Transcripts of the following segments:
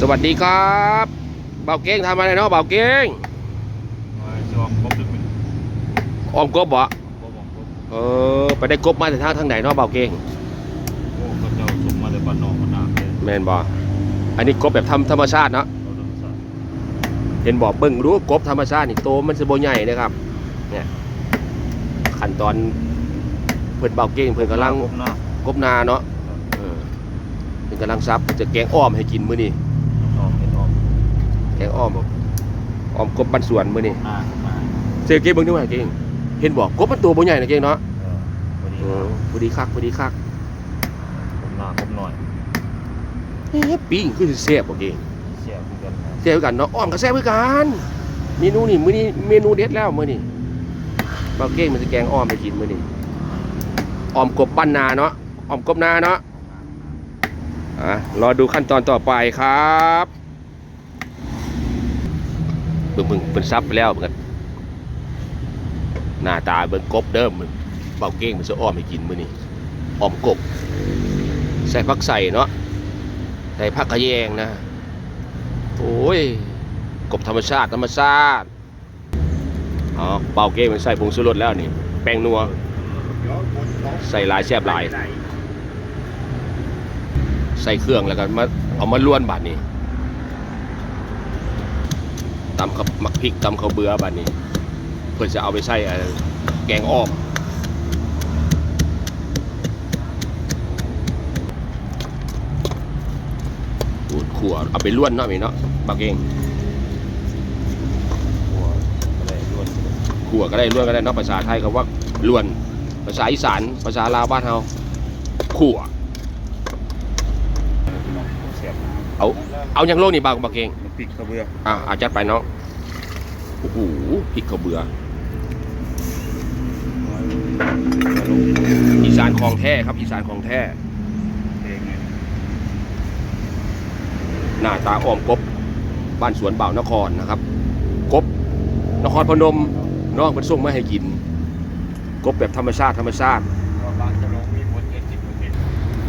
สวัสดีครับเบาเก้งทำอะไรเนาะเบาเก้งจอมครบดึกเป็นออมกบบ่ครบของครบเออไปได้กบมาแต่ทางทางไหนเนาะเบาเก้งโอ้เขาเจ้าสมมาแต่บ้านนอกบ้านนาเลยแม่นบ่อันนี้กบแบบธรรมธรรมชาติเนาะเราเดินสายเห็นบ่เบิ่งรู้กบธรรมชาตินี่โตมันสิบ่ใหญ่นะครับเนี่ยขั้นตอนเพิ่นเบาเก้งเพิ่นกำลังครบหน้ากบนาเนาะเออเพิ่นกำลังซับจะแกงอ้อมให้กินมื้อนี้ ออกเห็นออก แกงอ้อมอ้อมกบบ้านสวนมื้อนี้หน้ามาเสียเก้งเบิ่งดูว่าเก้งเห็นบ่กบมันตัวบ่ใหญ่นะเก้งเนาะเออพอดีเออพอดีคักพอดีคักครบหน้าครบหน่อยเอ๊ะปิ้งคือสิแซ่บบ่เก้งเสียเหมือนกันนะแซ่บคือกันเนาะอ้อมก็แซ่บคือกันเมนูนี่มื้อนี้เมนูเด็ดแล้วมื้อนี้บ่าวเก้งมันจะแกงอ้อมให้กินมื้อนี้อ้อมกบบ้านนาเนาะอ้อมกบนาเนาะอะรอดูขั้นตอนต่อไปครับ เบิ่งเบิ่งเพิ่นซับไปแล้วเหมือนกันหน้าตาเบิ่งกบเด้อมึงบ่าเก้งมันจะอ้อมให้กินมื้อนี้อ้อมกบ ใส่ผักใส่เนาะใส่ผักกระแยงนะโอ้ยกบธรรมชาติธรรมชาติอ๋อเป่าเก้มันใส่ผงชูรสแล้วนี่แป้งนัวใส่หลายแซ่บหลาย ใส่เครื่องแล้วก็มาเอามาล้วนบาดนี้ ตำกับมักพริกตำข้าวเบื่อบาดนี้ เพื่อจะเอาไปใส่แกงอ้อมอูดขัวเอาไปล้วนเนาะมีเนาะบักเองขัวก็ได้ล้วนก็ได้เนาะภาษาไทยก็ว่าล้วน ภาษาอีสานภาษาลาวบ้านเฮาขัวเสียบเอาเอาอย่างโลกนี่บางบักเอง มันปิดกระเบื้องอะอาจัดไปเนาะโอ้โหพริกข้าวเบื่ออีสานของแท้ครับอีสานของแท้เองไงหน้าตาอ้อมกบบ้านสวนบ่าวนครนะครับ กบนครพนมน้องเพิ่นส่งมาให้กิน กบแบบธรรมชาติธรรมชาติก็บางจะลงมีหมดเจ็ดสิบเปอร์เซ็นต์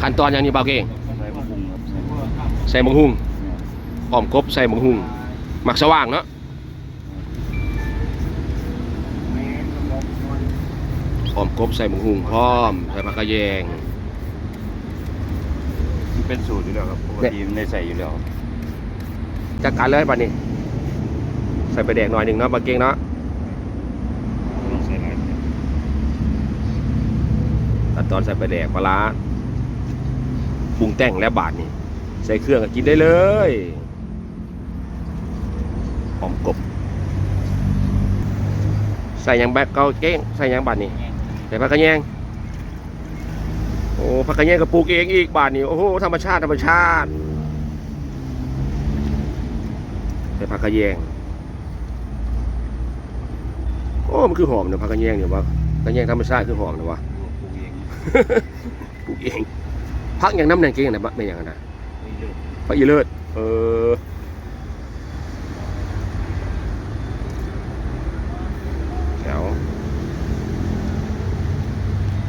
ขั้นตอนอย่างนี้บ่าวเก่งใส่มะฮุง อ้อมกบใส่มังหุงหมักสว่างเนาะอ้อมกบใส่มังหุงพร้อมใส่ผักกระแยงมันเป็นสูตรอยู่แล้วครับปกติมันได้ใส่อยู่แล้วจัดการเลยบัดนี้ใส่ไปลาแดกหน่อยหนึ่งเนาะบ่าวเก่งเนาะต้องใส่หลายขั้นตอนใส่ไปลาแดกปลาร้าปรุงแต่งแล้วบาดนี่ใส่เครื่องก็กินได้เลย อ้อมกบ ใส่หยังแบกเกาเก้งใส่หยังบาดนี่ใส่ผักกระแยงโอ้ผักกระแยงก็ปลูกเองอีกบาดนี่โอ้โหธรรมชาติธรรมชาติใส่ผักกระแยงโอ้มันคือหอมเนอะผักกระแยงเนี่ยว่ากระแยงธรรมชาติคือหอมนะวะปลูกเองปลูกเองพักอย่างน้ำแดงเก่งนะไม่อย่างนั้นนะไม่เลือกพักอีเลิศเออแถว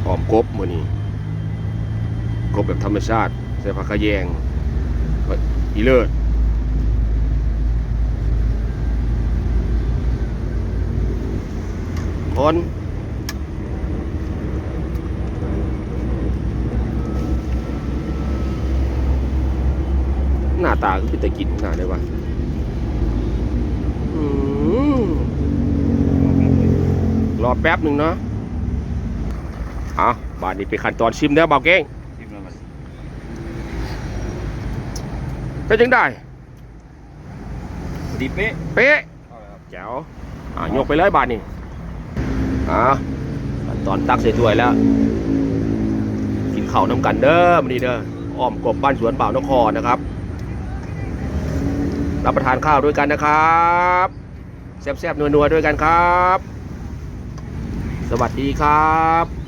ห อมกบมือนี่กบแบบธรรมชาติใส่ผักกระแยงอีเลิศคนหน้าตาคือเป็นตะกินขนาได้ปะอืมรอแป๊บหนึ่งเนาะ อาบาดนี้ไปขั้นตอนชิมแล้วเบาเก้งทิมแล้วมันเป็นจังได้ดีเป๊ะเป๊ะเอาเลยครับแจ๋วอ่ายกไปเลยบาทนี่อ่าขั้นตอนตักใส่ถ้วยแล้ว กินข้าวน้ำกันเด้อมันนี้เด้ออ้อมกบบ้านสวนบ่าวนครนะครับ รับประทานข้าวด้วยกันนะครับแซ่บๆนัวๆด้วยกันครับ สวัสดีครับ